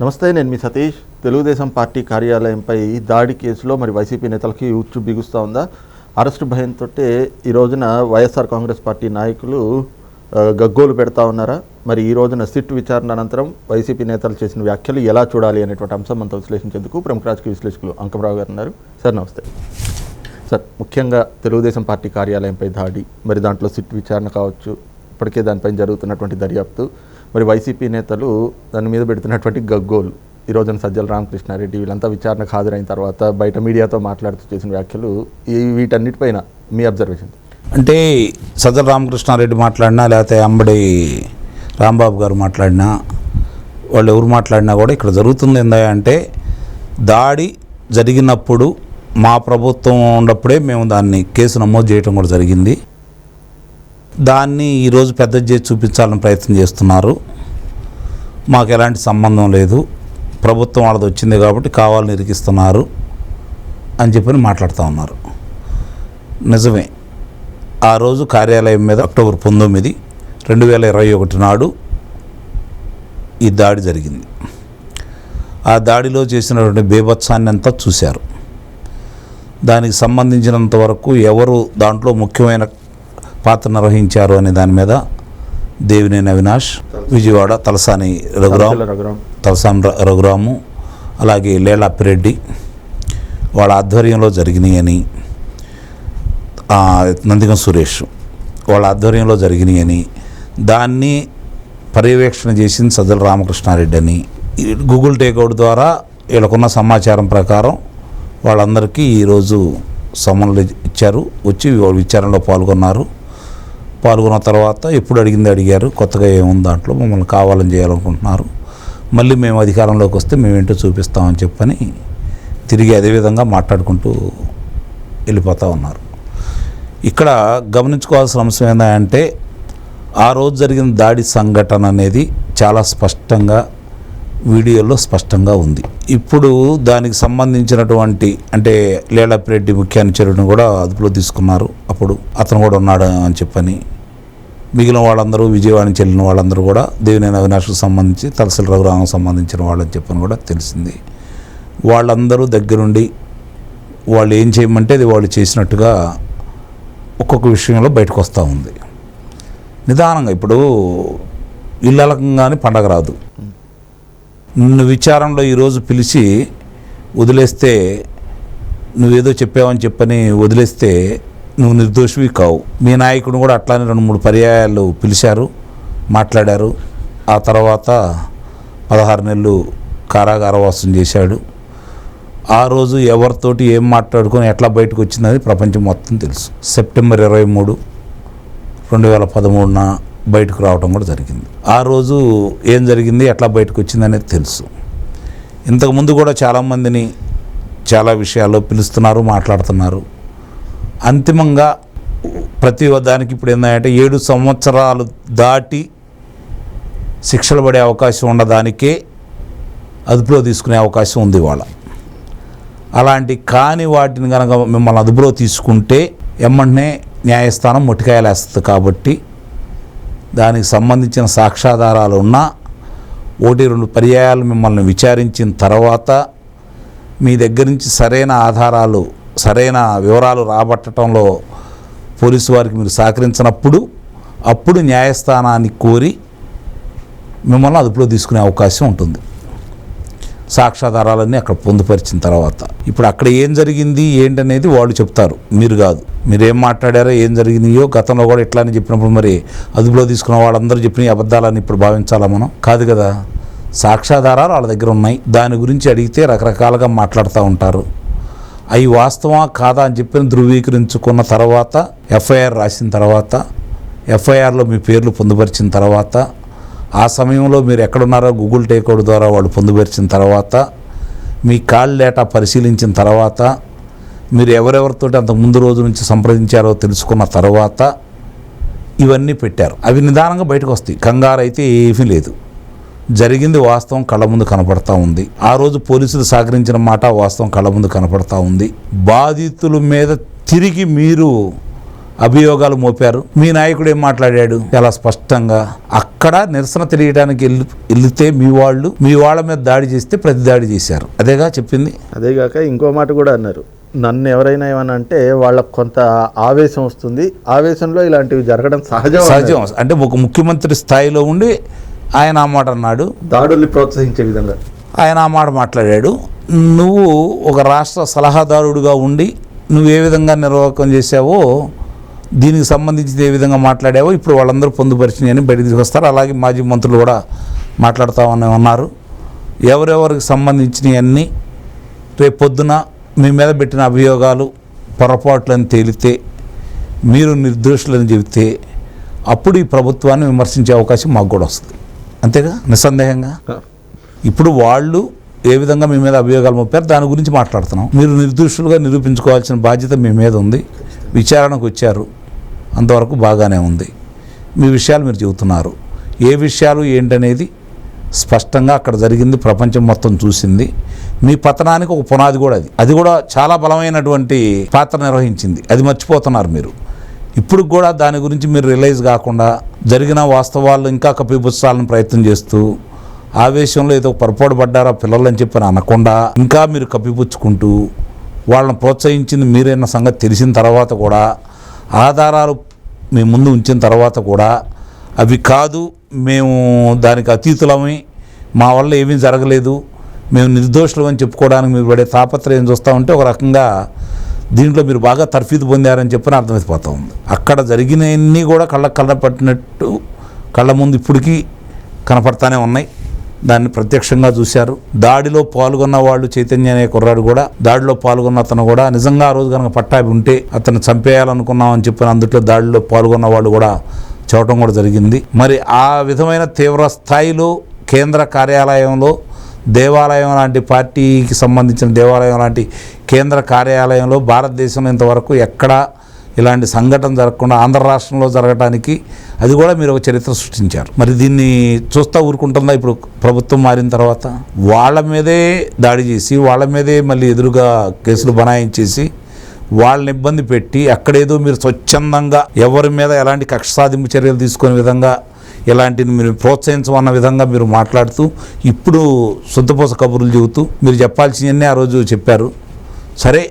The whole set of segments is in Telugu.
నమస్తే నేను మీ సతీష్. తెలుగుదేశం పార్టీ కార్యాలయంపై దాడి కేసులో మరి వైసీపీ నేతలకి ఉచ్చు బిగుస్తూ ఉందా? అరెస్టు భయంతో ఈ రోజున వైఎస్ఆర్ కాంగ్రెస్ పార్టీ నాయకులు గగ్గోలు పెడతా ఉన్నారా? మరి ఈ రోజున సిట్ విచారణ అనంతరం వైసీపీ నేతలు చేసిన వ్యాఖ్యలు ఎలా చూడాలి అనేటువంటి అంశం మనతో విశ్లేషించేందుకు ప్రముఖ రాజకీయ విశ్లేషకులు అంకమరావు గారు ఉన్నారు. సార్ నమస్తే. సార్ ముఖ్యంగా తెలుగుదేశం పార్టీ కార్యాలయంపై దాడి మరి దాంట్లో సిట్ విచారణ కావచ్చు ఇప్పటికే దానిపై జరుగుతున్నటువంటి దర్యాప్తు మరి వైసీపీ నేతలు దాని మీద పెడుతున్నటువంటి గగ్గోలు. ఈ రోజున సజ్జల రామకృష్ణారెడ్డి వీళ్ళంతా విచారణకు హాజరైన తర్వాత బయట మీడియాతో మాట్లాడుతూ చేసిన వ్యాఖ్యలు ఈ వీటన్నిటిపైన మీ అబ్జర్వేషన్ అంటే సజ్జల రామకృష్ణారెడ్డి మాట్లాడినా లేకపోతే అంబడి రాంబాబు గారు మాట్లాడినా వాళ్ళు ఎవరు మాట్లాడినా కూడా ఇక్కడ జరుగుతుంది ఏందా అంటే దాడి జరిగినప్పుడు మా ప్రభుత్వం ఉన్నప్పుడే మేము దాన్ని కేసు నమోదు చేయడం కూడా జరిగింది. దాన్ని ఈరోజు పెద్ద చేసి చూపించాలని ప్రయత్నం చేస్తున్నారు. మాకు ఎలాంటి సంబంధం లేదు. ప్రభుత్వం వాళ్ళది వచ్చింది కాబట్టి కావాలని ఇరికిస్తున్నారు అని చెప్పని మాట్లాడుతూ ఉన్నారు. నిజమే. ఆ రోజు కార్యాలయం మీద అక్టోబర్ పంతొమ్మిది రెండు వేల ఇరవై ఒకటి నాడు ఈ దాడి జరిగింది. ఆ దాడిలో చేసినటువంటి బీభత్సాన్ని అంతా చూశారు. దానికి సంబంధించినంత వరకు ఎవరు దాంట్లో ముఖ్యమైన పాత్ర నిర్వహించారు అనే దాని మీద దేవినేని అవినాష్ విజయవాడ తలసాని రఘురాం రఘురాం తలసాం ర- రఘురాము అలాగే లేలాపిరెడ్డి వాళ్ళ ఆధ్వర్యంలో జరిగినాయని నందిగం సురేష్ వాళ్ళ ఆధ్వర్యంలో జరిగినాయని దాన్ని పర్యవేక్షణ చేసింది సజ్జల రామకృష్ణారెడ్డి అని గూగుల్ టేక్అవుట్ ద్వారా వీళ్ళకున్న సమాచారం ప్రకారం వాళ్ళందరికీ ఈరోజు సమన్లు ఇచ్చారు వచ్చి వాళ్ళు విచారణలో పాల్గొన్నారు. పాల్గొన్న తర్వాత ఎప్పుడు అడిగింది అడిగారు. కొత్తగా ఏముంది దాంట్లో మమ్మల్ని కావాలని చేయాలనుకుంటున్నారు. మళ్ళీ మేము అధికారంలోకి వస్తే మేమేంటో చూపిస్తామని చెప్పని తిరిగి అదేవిధంగా మాట్లాడుకుంటూ వెళ్ళిపోతూ ఉన్నారు. ఇక్కడ గమనించుకోవాల్సిన అంశం ఏంటంటే ఆ రోజు జరిగిన దాడి సంఘటన అనేది చాలా స్పష్టంగా వీడియోలో స్పష్టంగా ఉంది. ఇప్పుడు దానికి సంబంధించినటువంటి అంటే లీలాపిరెడ్డి ముఖ్య అనుచరుడిని కూడా అదుపులో తీసుకున్నారు. అప్పుడు అతను కూడా ఉన్నాడు అని చెప్పని మిగిలిన వాళ్ళందరూ విజయవాడ నుంచి వెళ్ళిన వాళ్ళందరూ కూడా దేవినేని అవినాష్కు సంబంధించి తలసల రఘురామకు సంబంధించిన వాళ్ళని చెప్పని కూడా తెలిసింది. వాళ్ళందరూ దగ్గరుండి వాళ్ళు ఏం చేయమంటే అది వాళ్ళు చేసినట్టుగా ఒక్కొక్క విషయంలో బయటకు వస్తూ ఉంది. నిదానంగా ఇప్పుడు ఇల్లలకంగానే పండగ రాదు. నిన్ను విచారంలో ఈరోజు పిలిచి వదిలేస్తే నువ్వేదో చెప్పావని చెప్పని వదిలేస్తే నువ్వు నిర్దోషివి కావు. మీ నాయకుడు కూడా అట్లానే రెండు మూడు పర్యాయాలు పిలిచారు మాట్లాడారు. ఆ తర్వాత పదహారు నెలలు కారాగారవాసం చేశాడు. ఆ రోజు ఎవరితోటి ఏం మాట్లాడుకొని ఎట్లా బయటకు వచ్చిందని ప్రపంచం మొత్తం తెలుసు. సెప్టెంబర్ ఇరవై మూడు రెండు వేల పదమూడున బయటకు రావడం కూడా జరిగింది. ఆ రోజు ఏం జరిగింది ఎట్లా బయటకు వచ్చింది అనేది తెలుసు ఇంతకుముందు కూడా చాలామందిని చాలా విషయాల్లో పిలుస్తున్నారు మాట్లాడుతున్నారు. అంతిమంగా ప్రతి దానికి ఇప్పుడు ఏంటంటే ఏడు సంవత్సరాలు దాటి శిక్షలు పడే అవకాశం ఉండదానికే అదుపులో తీసుకునే అవకాశం ఉంది వాళ్ళ అలాంటి కాని వాటిని కనుక మిమ్మల్ని అదుపులో తీసుకుంటే ఎమ్మంటనే న్యాయస్థానం మొట్టికాయలేస్తుంది కాబట్టి దానికి సంబంధించిన సాక్ష్యాధారాలు ఉన్నా ఒకటి రెండు పర్యాయాలు మిమ్మల్ని విచారించిన తర్వాత మీ దగ్గర నుంచి సరైన ఆధారాలు సరైన వివరాలు రాబట్టడంలో పోలీసు వారికి మీరు సహకరించినప్పుడు అప్పుడు న్యాయస్థానాన్ని కోరి మిమ్మల్ని అదుపులో తీసుకునే అవకాశం ఉంటుంది. సాక్ష్యాధారాలన్నీ అక్కడ పొందుపరిచిన తర్వాత. ఇప్పుడు అక్కడ ఏం జరిగింది ఏంటనేది వాళ్ళు చెప్తారు. మీరు కాదు. మీరు ఏం మాట్లాడారో ఏం జరిగినాయో గతంలో కూడా ఇట్లా అని చెప్పినప్పుడు మరి అదుపులో తీసుకున్న వాళ్ళందరూ చెప్పిన అబద్ధాలని ఇప్పుడు భావించాలా మనం? కాదు కదా. సాక్ష్యాధారాలు వాళ్ళ దగ్గర ఉన్నాయి. దాని గురించి అడిగితే రకరకాలుగా మాట్లాడుతూ ఉంటారు. అవి వాస్తవా కాదా అని చెప్పి ధృవీకరించుకున్న తర్వాత ఎఫ్ఐఆర్ రాసిన తర్వాత ఎఫ్ఐఆర్లో మీ పేర్లు పొందుపరిచిన తర్వాత ఆ సమయంలో మీరు ఎక్కడున్నారో గూగుల్ టేక్అవుట్ ద్వారా వాళ్ళు పొందుపరిచిన తర్వాత మీ కాల్ డేటా పరిశీలించిన తర్వాత మీరు ఎవరెవరితో అంత ముందు రోజు నుంచి సంప్రదించారో తెలుసుకున్న తర్వాత ఇవన్నీ పెట్టారు. అవి నిదానంగా బయటకు వస్తాయి. కంగారు అయితే ఏమీ లేదు. జరిగింది వాస్తవం కళ్ళ ముందు కనపడతా ఉంది. ఆ రోజు పోలీసులు సహకరించిన మాట వాస్తవం కళ్ళ ముందు కనపడతా ఉంది. బాధితుల మీద తిరిగి మీరు అభియోగాలు మోపారు. మీ నాయకుడు ఏం మాట్లాడాడు? చాలా స్పష్టంగా? అక్కడ నిరసన తెలియడానికి వెళ్తే మీ వాళ్ళు మీ వాళ్ళ మీద దాడి చేస్తే ప్రతి దాడి చేశారు. అదేగా చెప్పింది? అదేగాక ఇంకో మాట కూడా అన్నారు. నన్ను ఎవరైనా ఏమన్నా అంటే వాళ్ళకు కొంత ఆవేశం వస్తుంది. ఆవేశంలో ఇలాంటివి జరగడం సహజం సహజం. అంటే ఒక ముఖ్యమంత్రి స్థాయిలో ఉండి ఆయన ఆ మాట అన్నాడు. దాడుల్ని ప్రోత్సహించే విధంగా. ఆయన ఆ మాట మాట్లాడాడు. నువ్వు ఒక రాష్ట్ర సలహాదారుడిగా ఉండి నువ్వు ఏ విధంగా నిర్వాహకం చేసావో దీనికి సంబంధించి ఏ విధంగా మాట్లాడావో ఇప్పుడు వాళ్ళందరూ పొందుపరిచినాయి అని బయటికి తీసుకొస్తారు. అలాగే మాజీ మంత్రులు కూడా మాట్లాడుతామని ఉన్నారు. ఎవరెవరికి సంబంధించినవన్నీ రేపు పొద్దున మీ మీద పెట్టిన అభియోగాలు పొరపాట్లని తేలితే మీరు నిర్దోషులని చెబితే అప్పుడు ఈ ప్రభుత్వాన్ని విమర్శించే అవకాశం మాకు కూడా వస్తుంది. అంతేగా? నిస్సందేహంగా? ఇప్పుడు వాళ్ళు ఏ విధంగా మీ మీద అభియోగాలు మోపారు దాని గురించి మాట్లాడుతున్నాం. మీరు నిర్దోషులుగా నిరూపించుకోవాల్సిన బాధ్యత మీ మీద ఉంది. విచారణకు వచ్చారు. అంతవరకు బాగానే ఉంది. మీ విషయాలు మీరు చెబుతున్నారు. ఏ విషయాలు ఏంటనేది స్పష్టంగా అక్కడ జరిగింది ప్రపంచం మొత్తం చూసింది. మీ పతనానికి ఒక పునాది కూడా అది. అది కూడా చాలా బలమైనటువంటి పాత్ర నిర్వహించింది. అది మర్చిపోతున్నారు మీరు. ఇప్పుడు కూడా దాని గురించి మీరు రిలైజ్ కాకుండా జరిగిన వాస్తవాలు ఇంకా కప్పిపుచ్చాలని ప్రయత్నం చేస్తూ ఆవేశంలో ఏదో పొరపాటు పడ్డారా పిల్లలని అని చెప్పి అనకుండా ఇంకా మీరు కప్పిపుచ్చుకుంటూ వాళ్ళని ప్రోత్సహించింది మీరైన సంగతి తెలిసిన తర్వాత కూడా ఆధారాలు మేము ముందు ఉంచిన తర్వాత కూడా అవి కాదు మేము దానికి అతీతులమై మా వల్ల ఏమీ జరగలేదు. మేము నిర్దోషులు అని చెప్పుకోవడానికి మీరు పడే తాపత్రయం చూస్తూ ఉంటే ఒక రకంగా దీంట్లో మీరు బాగా తర్ఫీదు పొందారని చెప్పని అర్థమైపోతూ ఉంది. అక్కడ జరిగినవన్నీ కూడా కళ్ళ కళ్ళ పట్టినట్టు కళ్ళ ముందు ఇప్పటికీ కనపడతానే ఉన్నాయి. దాన్ని ప్రత్యక్షంగా చూశారు. దాడిలో పాల్గొన్న వాళ్ళు చైతన్య అనే కుర్రాడు కూడా దాడిలో పాల్గొన్న అతను కూడా నిజంగా ఆ రోజు కనుక పట్టాభి ఉంటే అతను చంపేయాలనుకున్నామని చెప్పిన అందుట్లో దాడిలో పాల్గొన్న వాళ్ళు కూడా చూడటం కూడా జరిగింది. మరి ఆ విధమైన తీవ్ర స్థాయిలో కేంద్ర కార్యాలయంలో దేవాలయం లాంటి పార్టీకి సంబంధించిన దేవాలయం లాంటి కేంద్ర కార్యాలయంలో భారతదేశంలో ఇంతవరకు ఎక్కడా ఇలాంటి సంఘటన జరగకుండా ఆంధ్ర రాష్ట్రంలో జరగడానికి అది కూడా మీరు ఒక చరిత్ర సృష్టించారు. మరి దీన్ని చూస్తా ఊరుకుంటుందా ఇప్పుడు ప్రభుత్వం మారిన తర్వాత? వాళ్ళ మీదే దాడి చేసి వాళ్ళ మీదే మళ్ళీ ఎదురుగా కేసులు బనాయించేసి వాళ్ళని ఇబ్బంది పెట్టి అక్కడేదో మీరు స్వచ్ఛందంగా ఎవరి మీద ఎలాంటి కక్ష సాధింపు చర్యలు తీసుకునే విధంగా ఇలాంటిని మీరు ప్రోత్సహించమన్న విధంగా మీరు మాట్లాడుతూ ఇప్పుడు సొంతపోస కబుర్లు చెబుతూ మీరు చెప్పాల్సినవన్నీ ఆ రోజు చెప్పారు. సరే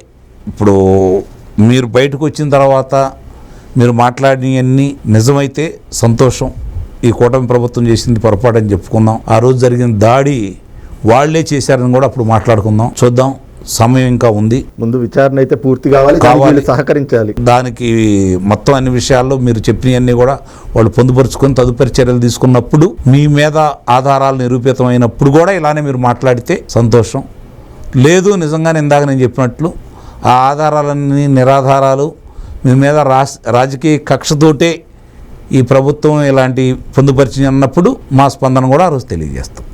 ఇప్పుడు మీరు బయటకు వచ్చిన తర్వాత మీరు మాట్లాడినవన్నీ నిజమైతే సంతోషం. ఈ కూటమి ప్రభుత్వం చేసింది పొరపాటు అని చెప్పుకుందాం ఆ రోజు జరిగిన దాడి వాళ్ళే చేశారని కూడా అప్పుడు మాట్లాడుకుందాం. చూద్దాం. సమయం ఇంకా ఉంది. ముందు విచారణ అయితే పూర్తి కావాలి. కావాలి. సహకరించాలి. దానికి మొత్తం అన్ని విషయాల్లో మీరు చెప్పినవన్నీ కూడా వాళ్ళు పొందుపరుచుకొని తదుపరి చర్యలు తీసుకున్నప్పుడు మీ మీద ఆధారాలు నిరూపితమైనప్పుడు కూడా ఇలానే మీరు మాట్లాడితే సంతోషం. లేదు నిజంగానే ఇందాక నేను చెప్పినట్లు ఆ ఆధారాలన్నీ నిరాధారాలు. మీ మీద రాస్ రాజకీయ కక్షతోటే ఈ ప్రభుత్వం ఇలాంటి పొందుపరిచి అన్నప్పుడు మా స్పందన కూడా ఆ రోజు తెలియజేస్తాం.